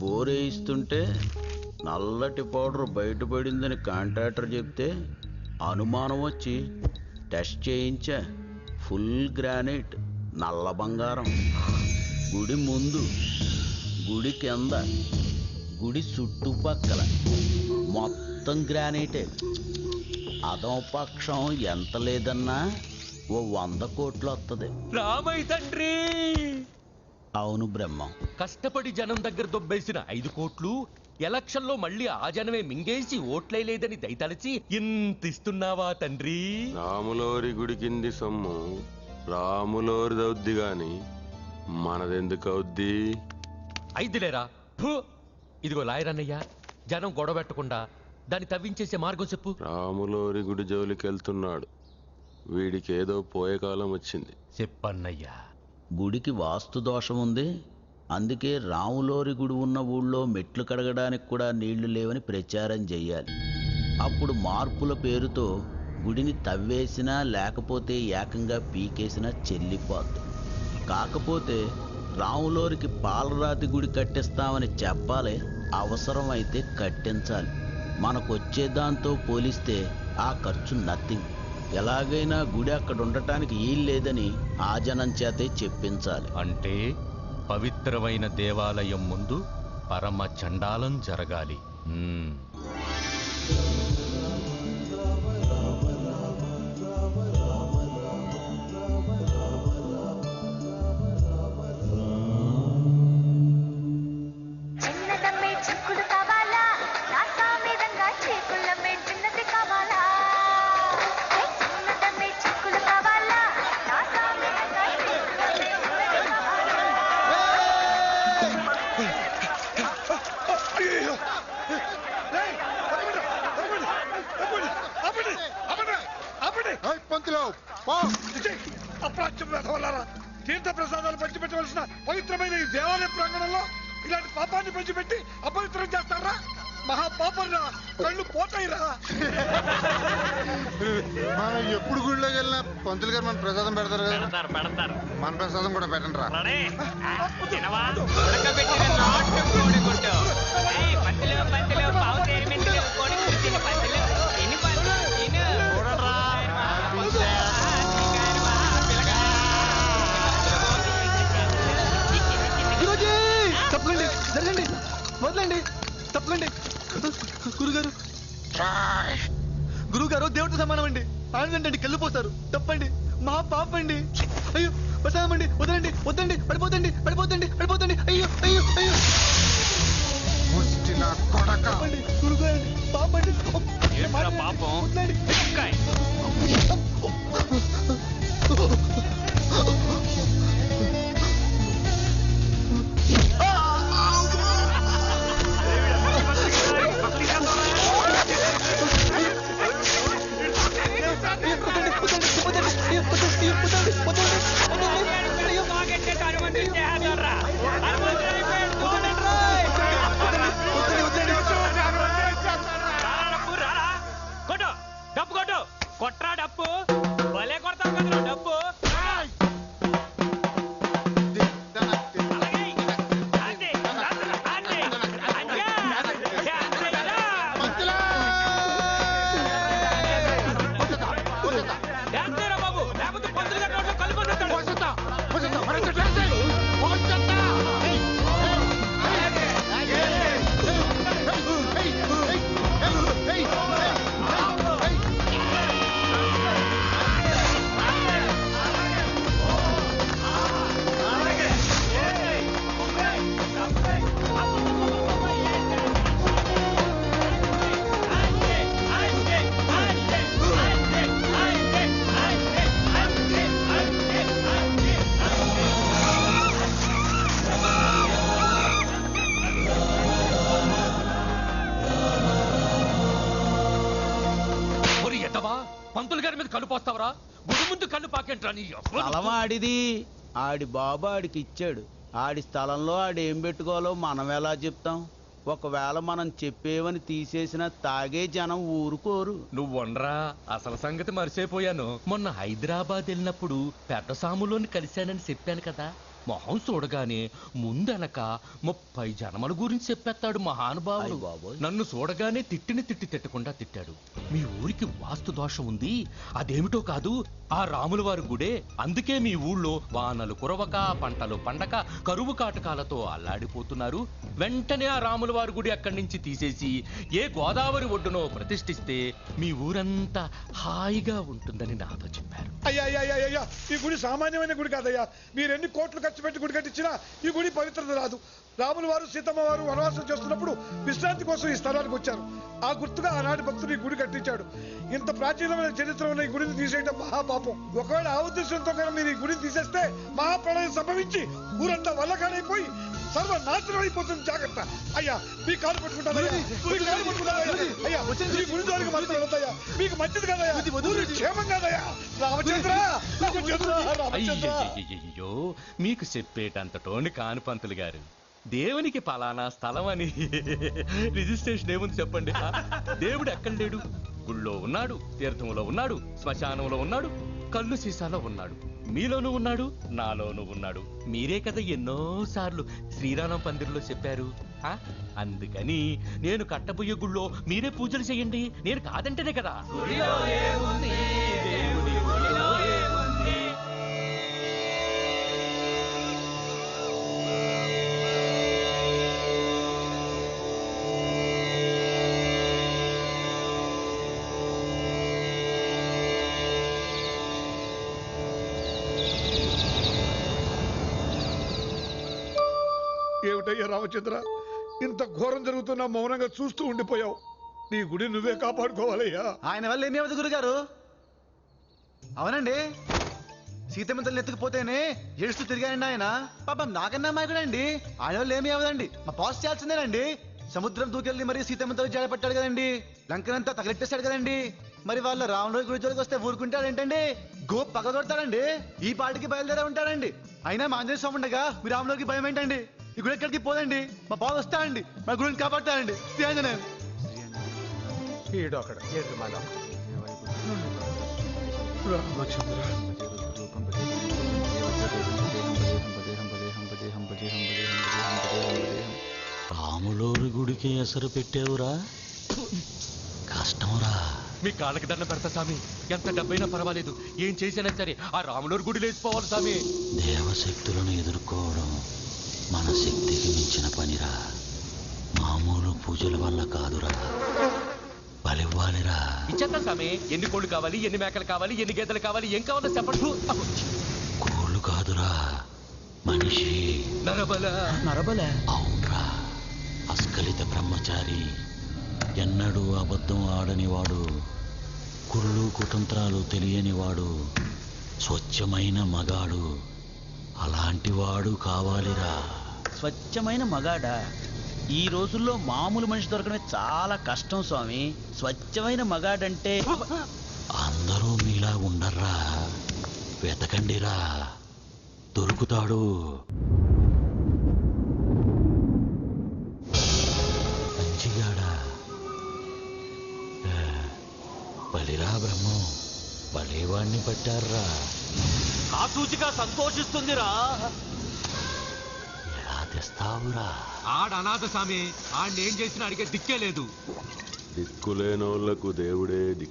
బోరేయిస్తుంటే నల్లటి powder బయటపడిందని contractor చెప్తే అనుమానం వచ్చి టెస్ట్ చేయించా. ఫుల్ గ్రానైట్ నల్ల బంగారం. గుడి ముందు గుడి కింద గుడి చుట్టుపక్కల మొత్తం గ్రానైటే. అదోపక్షం ఎంత లేదన్నా ఓ వంద కోట్లు వస్తుంది రామయ్య తండ్రి! అవును బ్రహ్మం. కష్టపడి జనం దగ్గర దొబ్బేసిన ఐదు కోట్లు ఎలక్షన్లో మళ్ళీ ఆ జనమే మింగేసి ఓట్లేలేదని దయతలచి ఇంత ఇస్తున్నావా తండ్రి? రాములోరి గుడి కింది సొమ్ము రాములోరిది అవుద్ది గాని మనదెందుకు అవుద్ది? ఐదులేరా? ఫు! ఇదిగో లాయర్ అన్నయ్య జనం గొడవ పెట్టకుండా దాన్ని తవ్వించేసే మార్గం చెప్పు. రాములోరి గుడి జోలికి వెళ్తున్నాడు వీడికి ఏదో పోయే కాలం వచ్చింది. చెప్పన్నయ్యా. గుడికి వాస్తు దోషం ఉంది. అందుకే రాములోరి గుడి ఉన్న ఊళ్ళో మెట్లు కడగడానికి కూడా నీళ్ళు లేవని ప్రచారం చెయ్యాలి అప్పుడు మార్పుల పేరుతో గుడిని తవ్వేసినా లేకపోతే ఏకంగా పీకేసినా చెల్లిపోద్దు. కాకపోతే రాములోరికి పాలరాతి గుడి కట్టిస్తామని చెప్పాలి అవసరమైతే కట్టించాలి. మనకొచ్చే దాంతో పోలిస్తే ఆ ఖర్చు నథింగ్. ఎలాగైనా గుడి అక్కడ ఉండటానికి వీలు లేదని ఆ జనం చేతే చెప్పించాలి. అంటే పవిత్రమైన దేవాలయం ముందు పరమ చండాలం జరగాలి. దేవాలయ ప్రాంగణంలో ఇలాంటి పాపాన్ని పంచిపెట్టి అపవిత్రం చేస్తారా? మహా పాపంరా. కళ్ళు పోతాయిరా. మనం ఎప్పుడు గుడిలోకి వెళ్ళినా పంతులు గారు మన ప్రసాదం పెడతారు కదా. మన ప్రసాదం కూడా పెట్టండి రా తప్పకండి గురుగారు. గురుగారు దేవుడితో సమానం అండి. ఆనందండి కళ్ళు పోతారు తప్పండి. మా పాపండి. అయ్యో ప్రసాదం అండి వదలండి వద్దండి పడిపోతండి పడిపోతండి పడిపోతండి. అయ్యో అయ్యో అయ్యో. ముష్టి నా కొడక. తప్పండి గురుగారు పాపండి. పాపం? Doctor పోస్తావరా గుడి ముందు కళ్ళు పాకేంట్రా నీ. స్థలం ఆడిది ఆడి బాబు ఆడికి ఇచ్చాడు. ఆడి స్థలంలో ఆడు ఏం పెట్టుకోవాలో మనం ఎలా చెప్తాం? ఒకవేళ మనం చెప్పేవని తీసేసిన తాగే జనం ఊరుకోరు. నువ్వు వండరా. అసలు సంగతి మర్చిపోయాను. మొన్న హైదరాబాద్ వెళ్ళినప్పుడు పెద్ద సాములోని కలిశానని చెప్పాను కదా. మొహం చూడగానే ముందనక ముప్పై జన్మల గురించి చెప్పేస్తాడు మహానుభావుడు. నన్ను చూడగానే తిట్టిన తిట్టి తిట్టకుండా తిట్టాడు. మీ ఊరికి వాస్తు దోషం ఉంది. అదేమిటో కాదు ఆ రాముల వారి గుడే. అందుకే మీ ఊళ్ళో వానలు కురవక పంటలు పండక కరువు కాటకాలతో అల్లాడిపోతున్నారు. వెంటనే ఆ రాముల వారి గుడి అక్కడి నుంచి తీసేసి ఏ గోదావరి ఒడ్డునో ప్రతిష్ఠిస్తే మీ ఊరంతా హాయిగా ఉంటుందని నాతో చెప్పారు. అయ్యా అయ్యా అయ్యా అయ్యా ఈ గుడి సామాన్యమైన గుడి కాదయ్యా. మీరు ఎన్ని కోట్లు ఖర్చు పెట్టి గుడి కట్టించినా ఈ గుడి పవిత్రత రాదు. రాములు వారు సీతమ్మ వారు వనవాసం చేస్తున్నప్పుడు విశ్రాంతి కోసం ఈ స్థలానికి వచ్చారు. ఆ గుర్తుగా ఆనాటి భక్తుడు ఈ గుడి కట్టించాడు. ఇంత ప్రాచీనమైన చరిత్ర ఉన్న ఈ గుడిని తీసేయడం మహాపాపం. ఒకవేళ ఆ ఉద్దేశంతో కనుక మీరు ఈ గుడిని తీసేస్తే మహాప్రళయం సంభవించి ఊరంతా వల్లకాడైపోయి సర్వనాశనం అయిపోతుంది. జాగ్రత్త. అయ్యా మీ కాలు పట్టుకుంటానయ్యా అయ్యా మీకు మంచిది కదయ్యా. ఊరి క్షేమం రామచంద్ర అయ్యయ్యయ్యో మీకు చెప్పేటంతటోని కాని పంతులు గారు. దేవునికి పలానా స్థలం అని. రిజిస్ట్రేషన్ ఏముంది చెప్పండి? దేవుడు ఎక్కడ లేడు? గుళ్ళో ఉన్నాడు తీర్థంలో ఉన్నాడు శ్మశానంలో ఉన్నాడు. కళ్ళు సీసాలో ఉన్నాడు. మీలోనూ ఉన్నాడు నాలోనూ ఉన్నాడు. మీరే కదా ఎన్నోసార్లు శ్రీరామం పందిరిలో చెప్పారు. ఆ? అందుకని నేను కట్టబోయే గుళ్ళో మీరే పూజలు చేయండి. నేను కాదంటేనే కదా. ఏమిటయ్యా రామచంద్ర? ఇంత ఘోరం జరుగుతున్నా మౌనంగా చూస్తూ ఉండిపోయావు. నీ గుడి నువ్వే కాపాడుకోవాలయ్యా. ఆయన వల్ల ఏమీ అవ్వదు గురుగారు? అవునండి. సీతమ్మ తల్లి ఎత్తుకుపోతేనే ఏడుస్తూ తిరిగాయండి ఆయన. పాపం నాకన్నా మాయకుడండి ఆయన వల్ల ఏమీ అవ్వదండి. మా పాస్ చేయాల్సిందేనండి. సముద్రం దూకెళ్ళి మరి సీతమ్మ తల్లి జాడపట్టాడు కదండి. లంకనంతా తగలెట్టేశాడు కదండి. మరి వాళ్ళ రావణుడి గుడి జోలికి వస్తే ఊరుకుంటాడేంటండి? గో పగదొడతాడండి ఈ పాటికి బయలుదేరే ఉంటాడండి. అయినా మాంజనేయ స్వామి ఉండగా మీ రాముడికి భయం ఏంటండి ఈ గుడి ఎక్కడికి పోదండి. మా బాస్ వస్తాడండి. మా గుడిని కాపాడతాడండి. శ్రీ ఆంజనేయం. రాములోరి గుడికి ఎసరు పెట్టావురా. కష్టంరా. మీ కాళ్ళకి దండం పెడతా స్వామి. ఎంత డబ్బైనా పర్వాలేదు. ఏం చేసినా సరే ఆ రాములూరు గుడి లేచిపోవాలి స్వామి. దేవశక్తులను ఎదుర్కోవడం మన శక్తికి మించిన పనిరా. మామూలు పూజల వల్ల కాదురా. బలివ్వాలిరా. ఇచ్చేద్దాం స్వామి ఎన్ని కోళ్ళు కావాలి ఎన్ని మేకలు కావాలి ఎన్ని గేదెలు కావాలి ఏం కావాలో చెప్పండి. కోళ్ళు కాదురా. మనిషి. నరబల. నరబలే? అవునరా. అస్కలిత బ్రహ్మచారి. ఎన్నడూ అబద్ధం ఆడనివాడు. కుళ్ళు కుతంత్రాలు తెలియనివాడు. స్వచ్ఛమైన మగాడు. అలాంటివాడు కావాలిరా. స్వచ్ఛమైన మగాడా? ఈ రోజుల్లో మామూలు మనిషి దొరకడమే చాలా కష్టం స్వామి. స్వచ్ఛమైన మగాడంటే అందరూ మీలా ఉండర్రా. వెతకండిరా. దొరుకుతాడు. మంచిగాడా? ఆ, బలిరా బ్రహ్మం. బలేవాణ్ణి పట్టారా ఆ సూచిక సంతోషిస్తుందిరా. తెస్తావురా. ఆడ అనాథ స్వామి ఆడిని ఏం చేసినా అడిగే దిక్కే లేదు. దిక్కులేనోళ్ళకు దేవుడే దిక్కు.